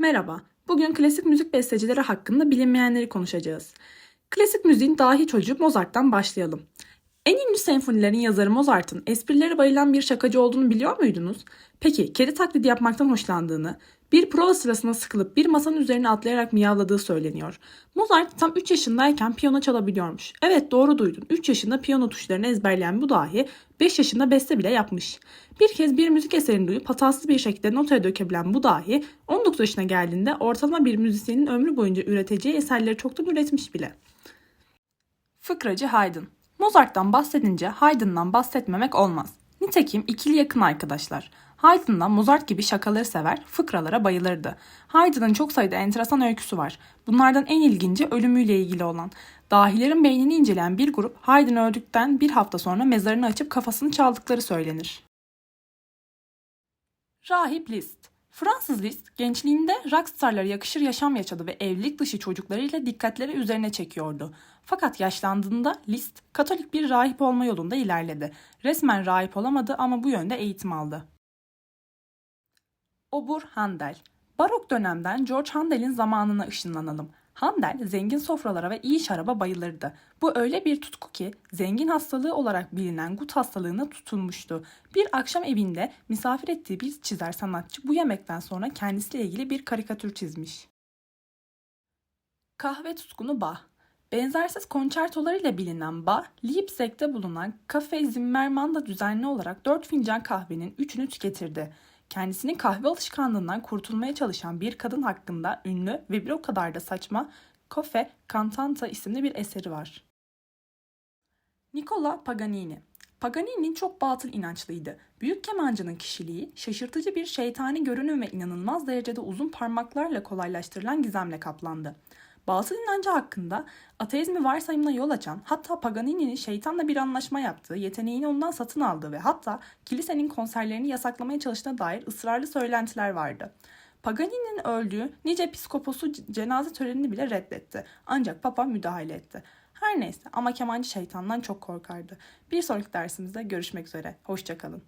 Merhaba, bugün klasik müzik bestecileri hakkında bilinmeyenleri konuşacağız. Klasik müziğin dahi çocuğu Mozart'tan başlayalım. En ünlü senfonilerin yazarı Mozart'ın esprileri bayılan bir şakacı olduğunu biliyor muydunuz? Peki kedi taklidi yapmaktan hoşlandığını, bir prova sırasında sıkılıp bir masanın üzerine atlayarak miyavladığı söyleniyor. Mozart tam 3 yaşındayken piyano çalabiliyormuş. Evet doğru duydun. 3 yaşında piyano tuşlarını ezberleyen bu dahi 5 yaşında beste bile yapmış. Bir kez bir müzik eserini duyup hatasız bir şekilde notaya dökebilen bu dahi 19 yaşına geldiğinde ortalama bir müzisyenin ömrü boyunca üreteceği eserleri çoktan üretmiş bile. Fıkracı Haydn Mozart'tan bahsedince Haydn'dan bahsetmemek olmaz. Nitekim ikili yakın arkadaşlar. Haydn da Mozart gibi şakaları sever, fıkralara bayılırdı. Haydn'ın çok sayıda enteresan öyküsü var. Bunlardan en ilginci ölümüyle ilgili olan. Dahilerin beynini inceleyen bir grup Haydn öldükten bir hafta sonra mezarını açıp kafasını çaldıkları söylenir. Rahip Liszt Fransız Liszt gençliğinde rockstarlara yakışır yaşam yaşadı ve evlilik dışı çocuklarıyla dikkatleri üzerine çekiyordu. Fakat yaşlandığında Liszt Katolik bir rahip olma yolunda ilerledi. Resmen rahip olamadı ama bu yönde eğitim aldı. Obur Handel Barok dönemden George Handel'in zamanına ışınlanalım. Handel zengin sofralara ve iyi şaraba bayılırdı. Bu öyle bir tutku ki zengin hastalığı olarak bilinen gut hastalığına tutulmuştu. Bir akşam evinde misafir ettiği bir çizer sanatçı bu yemekten sonra kendisiyle ilgili bir karikatür çizmiş. Kahve tutkunu Bach Benzersiz konçertolarıyla bilinen Bach, Leipzig'te bulunan Cafe Zimmermann'da düzenli olarak 4 fincan kahvenin 3'ünü tüketirdi. Kendisinin kahve alışkanlığından kurtulmaya çalışan bir kadın hakkında ünlü ve bir o kadar da saçma Cafe Cantanta isimli bir eseri var. Nicola Paganini Paganini çok batıl inançlıydı. Büyük kemancının kişiliği şaşırtıcı bir şeytani görünüm ve inanılmaz derecede uzun parmaklarla kolaylaştırılan gizemle kaplandı. Batıl inancı hakkında ateizmi varsayımına yol açan, hatta Paganini'nin şeytanla bir anlaşma yaptığı, yeteneğini ondan satın aldığı ve hatta kilisenin konserlerini yasaklamaya çalıştığına dair ısrarlı söylentiler vardı. Paganini'nin öldüğü nice piskoposu cenaze törenini bile reddetti. Ancak Papa müdahale etti. Her neyse ama kemancı şeytandan çok korkardı. Bir sonraki dersimizde görüşmek üzere. Hoşçakalın.